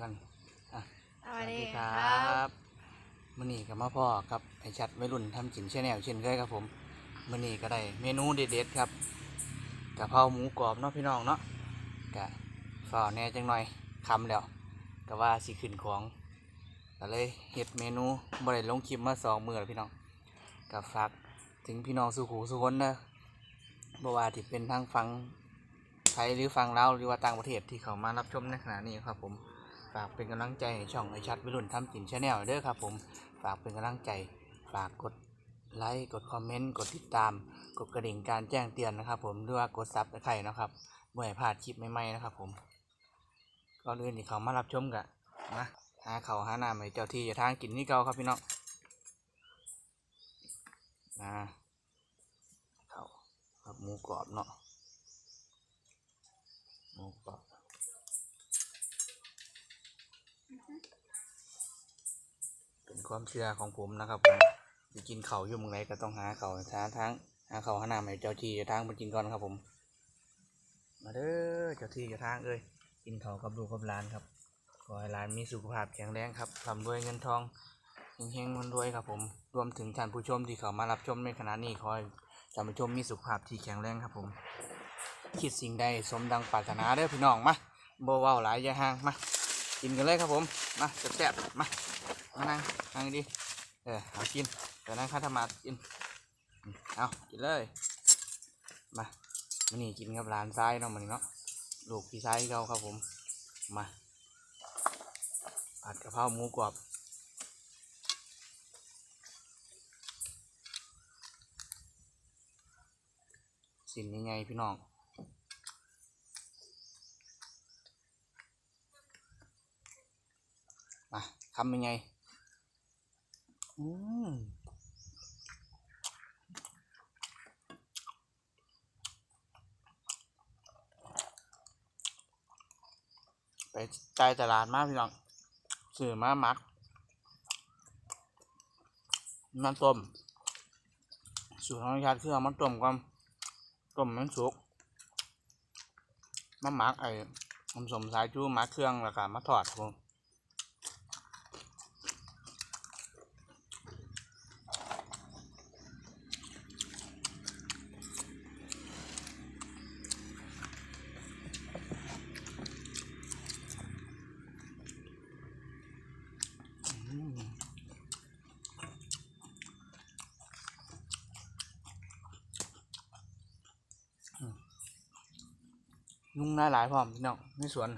ก่อนสวัสดีคครัรับบมื้อนี้ก็มาพ่อครับไอชัดวัยรุ่นทำกินแชแนลเช่นเคยครับผมมื้อนี้ก็ได้เมนูเด็ดๆครับกะเพราหมูกรอบเนาะพี่น้องเนาะกะฝ่าแหน่จังหน่อยคำแล้วก็ว่าสิขึ้นของก็เลยเฮ็ดเมนูบ่ได้ลงคลิปมาสองมื้อแล้วพี่น้องก็ฝากถึงพี่น้องสุขูสุคนเด้อบ่ว่าที่เป็นทางฟังไทยหรือฟังลาวหรือว่าต่างประเทศที่เขามารับชมในขณะนี้ครับผม ฝากเป็นกำลังใจให้ช่องไอชัดวิรุณทำกินชาแนลเด้อครับผมฝากเป็นกำลังใจฝากกดไลค์กดคอมเมนต์กดติดตาม กดกระดิ่งการแจ้งเตือนนะครับ ผมหรือว่ากดซับไคร่นะครับเมื่อพลาดคลิปใหม่ๆนะครับ ผมก่อนอื่นที่เขามารับชมกันนะหาเขาหาน้ำให้เจ้าที่เจ้าทางกินนี่เก่าครับพี่น้องนะเขาวกับหมูกรอบเนาะหมูกรอบ เป็น ความเชื่อของผมนะครับผมจะกินเขาอยู่เมืองไหนก็ต้องหาเขาวหาทางหาเขาหาน้ำให้เจ้าที่จ้าทางมากินก่อนครับผม มาเด้อเจ้าที่จ้าทางเอ้ยกินเขากับลูกกับหลานครับขอให้หลานมีสุขภาพแข็งแรงครับร่ำรวยเงินทองเฮงๆมันรวยครับผมรวมถึงท่านผู้ชมที่เขามารับชมในขณะนี้ขอให้ท่านผู้ชมมีสุขภาพที่แข็งแรงครับผม คิดสิ่งใดสมดังปรารถนาเด้อพี่น้องมาโบเว้าหลายอย่าห่างมากินกันเลยครับผมมาแซ่บๆมา มานั่งนั่งดิเออเอากินเดี๋ยวนั่งข้าธรรมากินเอากินเลยมามันนี่กินกับร้านซ้ายเนาะมันเนาะลูกพี่ซ้ายเขาครับผมมาผัดกะเพราหมูกรอบสินยังไงพี่น้องมาทำยังไง อืมไปใจตลาดมากพี่น้องซื้อมามักมันต้มสูตรของชาติคือเอามันต้มก่อนต้มมันสุกมาหมักไอ้ผสมสายจูหมักเครื่องแล้วก็มาทอดครับ ยุ่งหลายหลายพร้อมพี่น้องในสวน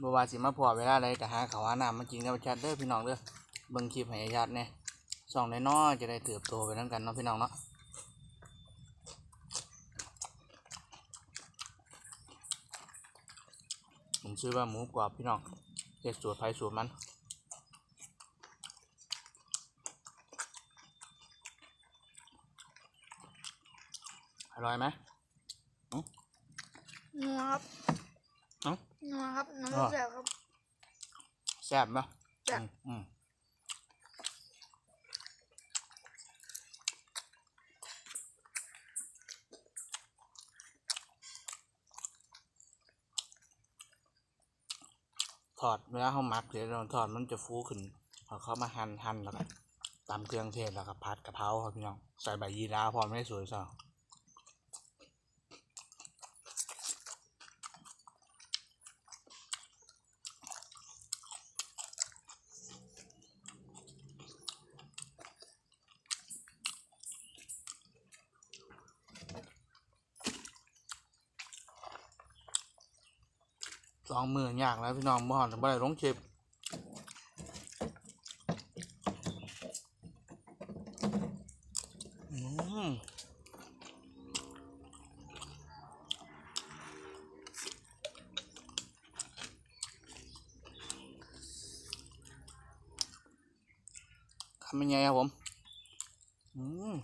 บัวาสิมาพอเวลาใดก็หาเขาวหาน้ำมากินกับชัดเด้อพี่น้องเด้อเบิ่งคลิปให้ชัดเนี่ยส่องน้อยๆจะได้เติบโตไปน้ำกันเนาะพี่น้องเนาะผมชื่อว่าหมูกรอบพี่น้องเรียกสูตรไผ่สูตรมัน ร่อยไหมนัวครับเอ้านัวครับน้ำอ่าแซ่บครับแซ่บไหมแซ่บอืมอืมถอดเวลาเขาหมักเดี๋ยวเราถอดมันจะฟูขึ้นพอเขามาหั่นหั่นแล้วก็ตำเครื่องเทศแล้วก็ผัดกะเพราครับพี่น้อง ใส่ใบยีราพร้อมไม่สวยซะ สองมือยากแล้วพี่น้องบ่หอนถึงบ่ได้ลงคลิปอืมทำยังไงครับผม อืม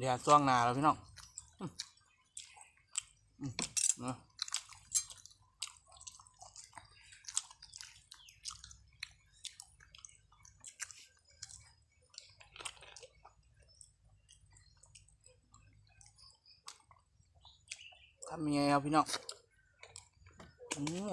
เดี๋ยวช่วงหนาแล้วพี่น้องทำยังไงครับพี่น้องอืม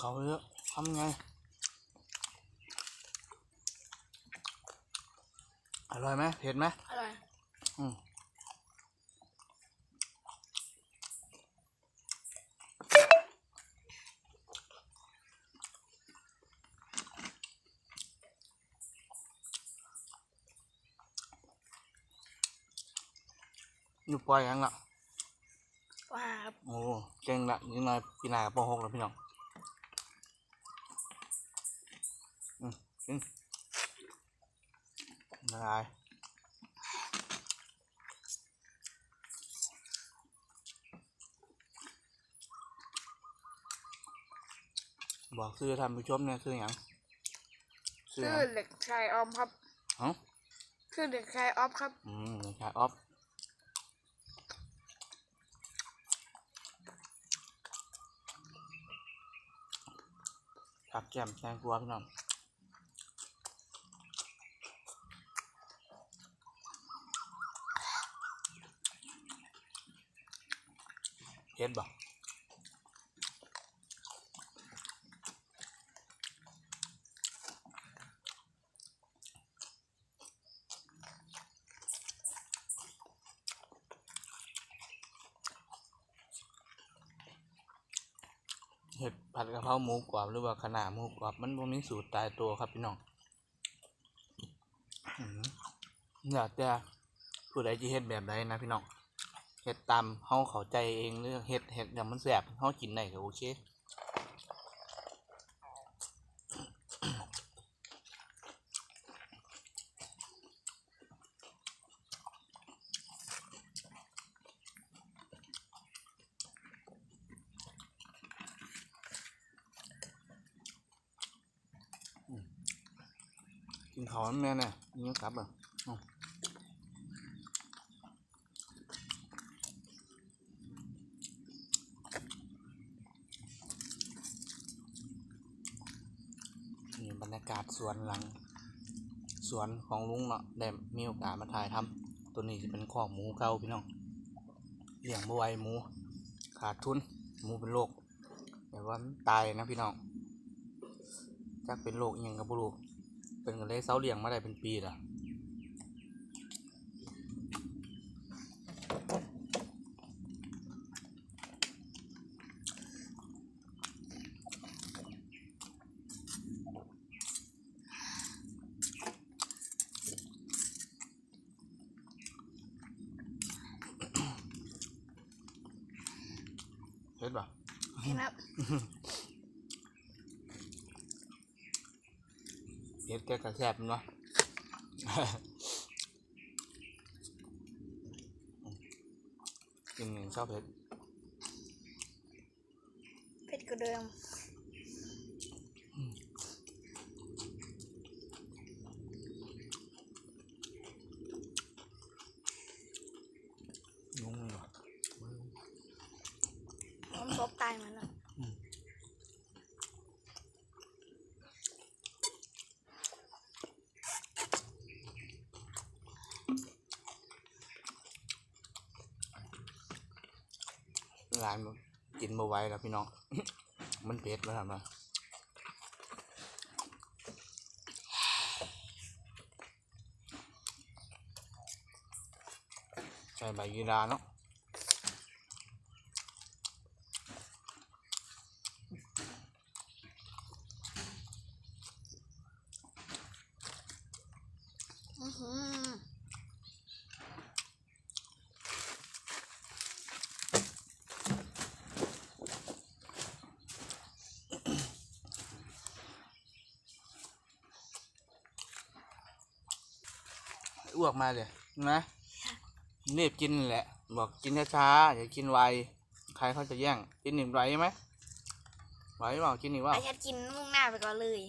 เขาเยอะทำไง อร่อยไหมเผ็ดไหมอร่อย อืมอยู่ปล่อยยังล่ะว้าครับโอ้เก่งละยังไงปีหนากับปหกแล้วพี่น้องอืมกิน ละลายบอกซื้อทำผู้ชมเนี่ยซื้อหยังซื้อชื่หอยังเด็กชายออมครับเอ้าชื่อเด็กชายออฟครับ อืมนี่ครับออฟผักแก้มแตงกวาพี่น้อง เฮ็ดบ่เห็ดผัดกะเพราหมูกรอบหรือว่าขนาหมูกรอบมันบ่มีสูตรตายตัวครับพี่น้องอืมอยากจะผู้ใดจะเฮ็ดแบบใดนะพี่น้อง เฮ็ดตามเฮาเข้าใจเองหรือเฮ็ดเฮ็ดอย่างมันแซ่บเฮากินได้ก็โอเคกินข้าวมันแม่เนี่ยนี่กลับอะอ้าวนี่บรรยากาศส วนหลัง สวนของลุงเนาะได้มีโอกาสมาถ่ายทำตัวนี้จะเป็นข้อหมูเก่าพี่น้องเลี้ยงบ่ไหวหมู ขาดทุนหมูเป็นโรคแต่ว่าตายนะพี่น้องจักเป็นโรคอิหยังกับบุรูเป็นกันเลยเสาเลี้ยงมาได้เป็นปีละ เห็นปะเห็นครับเห็ดแกกระแซบมันวะกินหนึ่งชอบเห็ดเผ็ดกว่าเดิม ยุ่งเลยวะ ผมซบตายเหมือนกัน ร้าน มันกินมาไหว้แล้วพี่น้อง มันเผ็ดแล้วทำไมใส่ใบยีราเนาะ อื้อหือ อ้วกมาเลยนะรีบกินแหละ บอกกินช้าๆอย่ากินไวใครเขาจะแย่งกินหนึ่งไรไหมไหวเปล่ากินอีกเปล่าไอชัดกินมุ่งหน้าไปก่อนเลย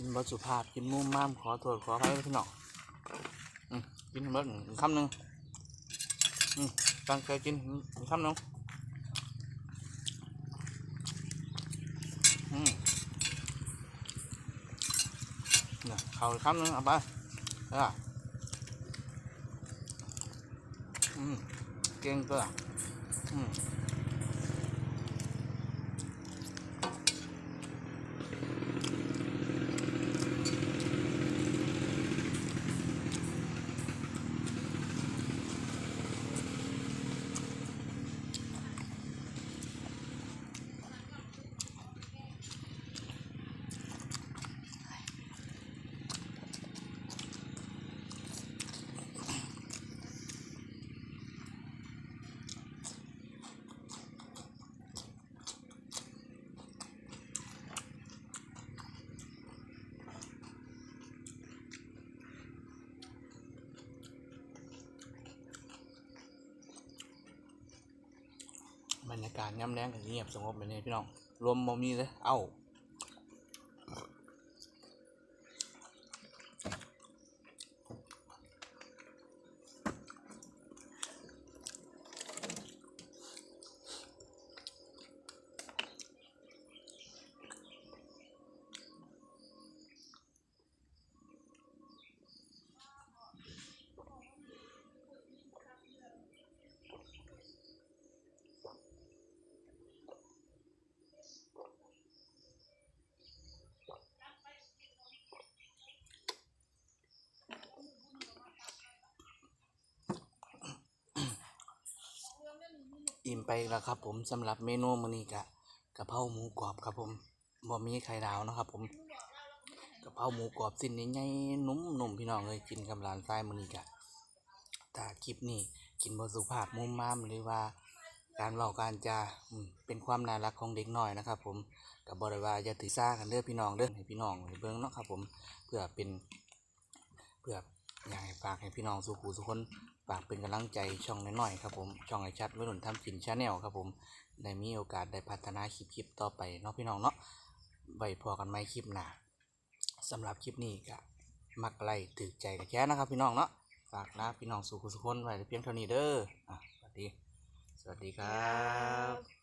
กินบดสุภาพกินมุมม่ามขอโทษขออภัยพี่น้องกินบดคำหนึ่งตั้งใจกินคำหนึ่งเขาคำหนึ่งเอาไปเอออืมเก่งตัวอืม บ รรยากาศย่ำแรงกันเงียบสงบไปเลยพี่น้องรวมมมีเลย เอ้า อิ่มไปแล้วครับ ผมสำหรับเมนูมื้อนี้กะกะเพราหมูกรอบครับ ผมบ่มีไข่ดาวนะครับ ผมกะเพราหมูกรอบสิ้นใหญ่ๆนุ่มๆพี่น้องเลยกินกับหลานชายมื้อนี้กะถ้าคลิปนี้กินบ่สุภาพมุมมามหรือว่าการเว้าการจาอืเป็นความน่ารักของเด็กน้อยนะครับ ผมก็บ่ได้ว่าอย่าถือสากันเด้อพี่น้องเด้อให้พี่น้องได้เบิ่งเนาะครับ ผมเพื่อเป็นเพื่ออยากให้ฝากให้พี่น้องสุขูสุคน ฝากเป็นกำลังใจช่องน้อยๆครับผม ช่องไอชัดวัยรุ่นทำกินชาแนลครับผม ได้มีโอกาสได้พัฒนาคลิปๆต่อไปเนาะพี่น้องเนาะไว้พอกันไหมคลิปหน้าสำหรับคลิปนี้ก็มักไล่ถือใจกันแค่นะครับ พี่น้องเนาะ ฝากลาพี่น้องสุขสุคนไว้เพียงเท่านี้เด้ออะสวัสดี สวัสดีครับ